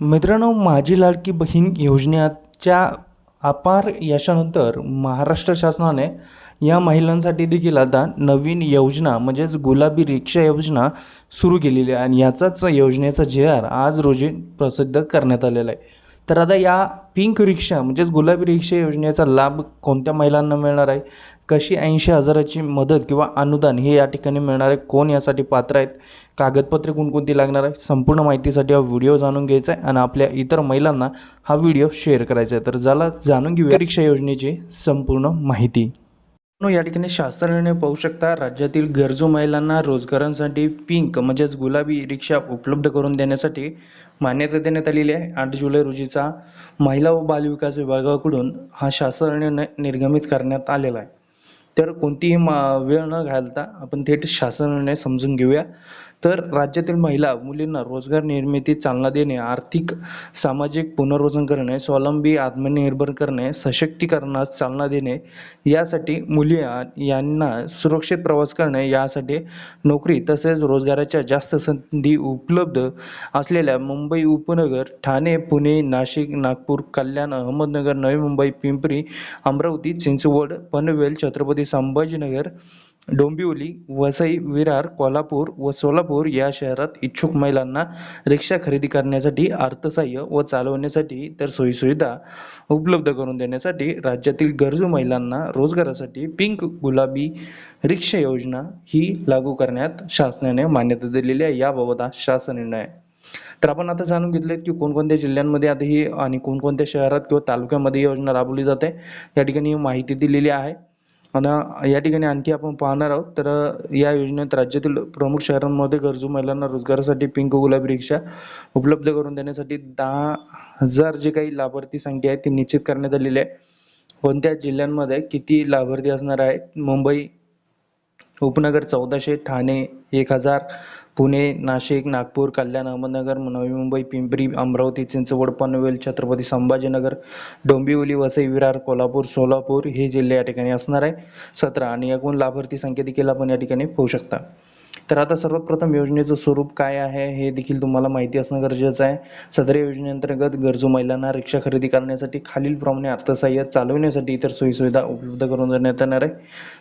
मित्रांनो माझी लाडकी बहीण योजनेच्या अपार यशानंतर महाराष्ट्र शासनाने या महिलांसाठी देखील आता नवीन योजना म्हणजेच गुलाबी रिक्षा योजना सुरू केलेली आहे. आणि याचाच योजनेचा जे आर आज रोजी प्रसिद्ध करण्यात आलेला आहे. तर आता या पिंक रिक्षा म्हणजेच गुलाबी रिक्षा योजनेचा लाभ कोणत्या महिलांना मिळणार आहे? कशी ऐंशी हजाराची मदत किंवा अनुदान हे या ठिकाणी मिळणार आहे? कोण यासाठी पात्र आहेत? कागदपत्रे कोणकोणती लागणार आहे? संपूर्ण माहितीसाठी हा व्हिडिओ जाणून घ्यायचा आहे आणि आपल्या इतर महिलांना हा व्हिडिओ शेअर करायचा आहे. तर ज्याला जाणून घेऊया. रिक्षा योजनेची संपूर्ण माहिती. या ठिकाणी शास्त्रज्ञाने पाहू शकता. राज्यातील गरजू महिलांना रोजगारांसाठी पिंक म्हणजेच गुलाबी रिक्षा उपलब्ध करून देण्यासाठी मान्यता देण्यात आलेली आहे. आठ जुलै रोजीचा महिला व बालविकास विभागाकडून हा शास्त्रज्ञ निर्गमित करण्यात आलेला आहे. तर कोणतीही मा वेळ न घालता आपण थेट शासनाने समजून घेऊया. तर राज्यातील महिला मुलींना रोजगार निर्मिती चालना देणे आर्थिक सामाजिक पुनर्वसन करणे स्वावलंबी आत्मनिर्भर करणे सशक्तीकरणास चालना देणे यासाठी मुली यांना सुरक्षित प्रवास करणे यासाठी नोकरी तसेच रोजगाराच्या जास्त संधी उपलब्ध असलेल्या मुंबई उपनगर ठाणे पुणे नाशिक नागपूर कल्याण अहमदनगर नवी मुंबई पिंपरी अमरावती चिंचवड पनवेल छत्रपती संभाजीनगर डोंबिवली वसई विरार कोल्हापूर व सोलापूर या शहरात इच्छुक महिलांना रिक्षा खरेदी करण्यासाठी अर्थसहाय्य व चालवण्यासाठी तर सोयीसुविधा उपलब्ध करून देण्यासाठी राज्यातील गरजू महिलांना रोजगारासाठी पिंक गुलाबी रिक्षा योजना ही लागू करण्यात शासनाने मान्यता दिलेली आहे. याबाबत हा शासन निर्णय तर आपण आता जाणून घेतलेत की कोणकोणत्या जिल्ह्यांमध्ये आता ही आणि कोणकोणत्या शहरात किंवा तालुक्यामध्ये ही योजना राबवली जाते. या ठिकाणी माहिती दिलेली आहे. आणि या ठिकाणी आणखी आपण पाहणार आहोत. तर या योजनेत राज्यातील प्रमुख शहरांमध्ये गरजू महिलांना रोजगारासाठी पिंक गुलाबी रिक्षा उपलब्ध करून देण्यासाठी दहा हजार जे काही लाभार्थी संख्या आहे ती निश्चित करण्यात आलेली आहे. कोणत्या जिल्ह्यांमध्ये किती लाभार्थी असणार आहेत? मुंबई उपनगर चौदाशे ठाणे एक हजार पुणे नाशिक नागपूर कल्याण अहमदनगर नवी मुंबई पिंपरी अमरावती चिंचवड पनवेल छत्रपती संभाजीनगर डोंबिवली वसई विरार कोल्हापूर सोलापूर हे जिल्हे या ठिकाणी असणार आहे. सतरा आणि एकूण लाभार्थी संख्या देखील आपण या ठिकाणी पाहू शकता. तर आता सर्वात प्रथम योजनेचं स्वरूप काय आहे हे देखील तुम्हाला माहिती असणं गरजेचं आहे. सदर योजनेअंतर्गत गरजू महिलांना रिक्षा खरेदी करण्यासाठी खालीलप्रमाणे अर्थसहाय्य चालवण्यासाठी इतर सोयीसुविधा उपलब्ध करून देण्यात येणार आहे.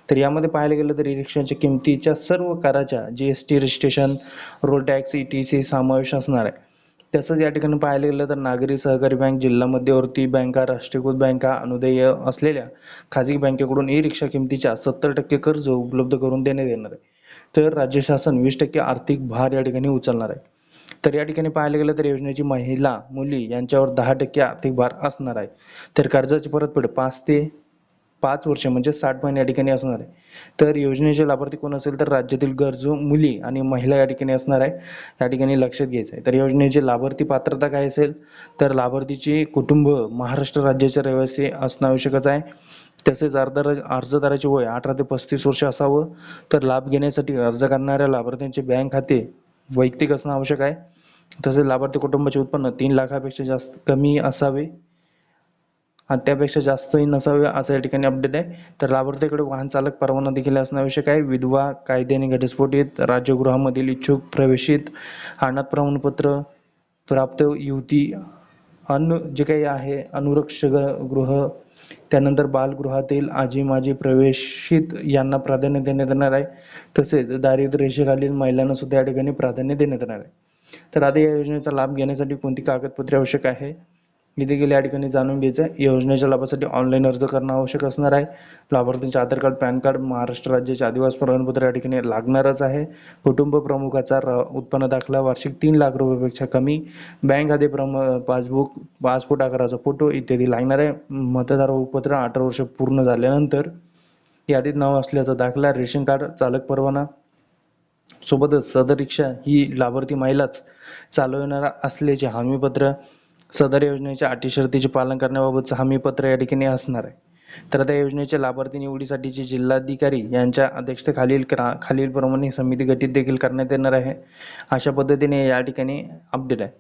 तर यामध्ये पाहायला गेलं तर ई रिक्षाच्या किमतीच्या सर्व कराच्या G S T registration road tax E T C समावेश असणार आहे. तसंच या ठिकाणी पाहायला गेलं तर नागरी सहकारी बँक जिल्हा मध्यवर्ती बँका राष्ट्रीयकृत बँका अनुदेय असलेल्या खाजगी बँकेकडून ई रिक्षा किमतीच्या सत्तर टक्के कर्ज उपलब्ध करून देण्यात येणार आहे. तर राज्य शासन वीस टक्के आर्थिक भार या ठिकाणी उचलणार आहे. तर या ठिकाणी पाहायला गेलं तर योजनेची महिला मुली यांच्यावर दहा टक्के आर्थिक भार असणार आहे. तर कर्जाची परतफेड पाच ते पाच वर्ष म्हणजे साठ महिने या ठिकाणी असणार आहे. तर योजनेचे लाभार्थी कोण असेल तर राज्यातील गरजू मुली आणि महिला या ठिकाणी असणार आहे. या ठिकाणी लक्षात घ्यायचं आहे. तर योजनेची लाभार्थी पात्रता काय असेल? तर लाभार्थीची कुटुंब महाराष्ट्र राज्याचे रहिवासी असणं आवश्यकच आहे. तसेच अर्जदार अर्जदाराचे वय अठरा ते पस्तीस वर्ष असावं. तर लाभ घेण्यासाठी अर्ज करणाऱ्या लाभार्थ्यांचे बँक खाते वैयक्तिक असणं आवश्यक आहे. तसेच लाभार्थी कुटुंबाचे उत्पन्न तीन लाखापेक्षा जास्त कमी असावे. आणि त्यापेक्षा जास्तही नसावे असं या ठिकाणी अपडेट आहे. तर लाभार्थीकडे वाहन चालक परवाना देखील असणं आवश्यक आहे. विधवा कायद्याने घटस्फोटित राज्यगृहामधील इच्छुक प्रवेशित अनाथ प्रमाणपत्र प्राप्त युवती अनु जे काही आहे अनुरक्ष गृह त्यानंतर बालगृहातील आजी माजी प्रवेशित यांना प्राधान्य देण्यात येणार आहे. तसेच दारिद्र्य रेषेखालील महिलांना सुद्धा या ठिकाणी प्राधान्य देण्यात येणार आहे. तर आता या योजनेचा लाभ घेण्यासाठी कोणती कागदपत्रे आवश्यक आहे? हे देखील या ठिकाणी जाणून घ्यायचं आहे योजनेच्या लाभासाठी ऑनलाईन अर्ज करणं आवश्यक असणार आहे. लाभार्थ्यांचे Aadhaar card pan card Maharashtra राज्याचे आदिवासी प्रमाणपत्र या ठिकाणी लागणारच आहे. कुटुंब प्रमुखाचा र- उत्पन्न दाखला वार्षिक तीन लाख रुपयापेक्षा कमी. बँक खाते प्रम पासबुक पासपोर्ट आकाराचा फोटो इत्यादी लागणार आहे. मतदार ओळखपत्र अठरा वर्ष पूर्ण झाल्यानंतर यादीत नाव असल्याचा दाखला रेशन कार्ड चालक परवाना सोबतच सदर रिक्षा ही लाभार्थी महिलाच चालवणारा असल्याचे हमीपत्र सदर योजनेच्या अटी शर्तीचे पालन करण्याबाबतचं हमीपत्र या ठिकाणी असणार आहे. तर आता योजनेच्या लाभार्थी निवडीसाठीचे जिल्हाधिकारी यांच्या अध्यक्षतेखालील क्रा खालीलप्रमाणे समिती गठीत देखील करण्यात येणार आहे. अशा पद्धतीने या ठिकाणी अपडेट आहे.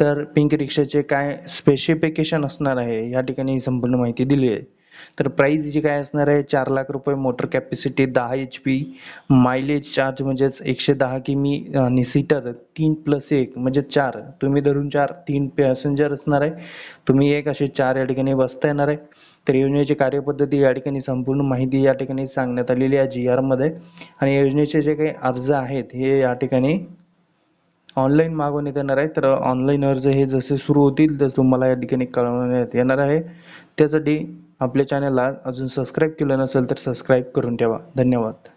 तर पिंक रिक्षाचे काय स्पेसिफिकेशन असणार आहे या ठिकाणी संपूर्ण माहिती दिली आहे. तर प्राईज जी काय असणार आहे? चार लाख रुपये मोटर कॅपॅसिटी दहा एच पी मायलेज चार्ज म्हणजेच एकशे दहा किमी आणि सीटर तीन प्लस एक म्हणजे चार. तुम्ही धरून चार तीन पॅसेंजर असणार आहे. तुम्ही एक असे चार या ठिकाणी बसता येणार आहे. तर योजनेची कार्यपद्धती या ठिकाणी संपूर्ण माहिती या ठिकाणी सांगण्यात आलेली आहे जी आरमध्ये आणि योजनेचे जे काही अर्ज आहेत हे या ठिकाणी ऑनलाईन मागवण्यात येणार आहे. तर ऑनलाईन अर्ज हे जसे सुरू होतील तसं तुम्हाला या ठिकाणी कळवण्यात येणार आहे. त्यासाठी आपल्या चॅनलला अजून सबस्क्राईब केलं नसेल तर सबस्क्राईब करून ठेवा. धन्यवाद.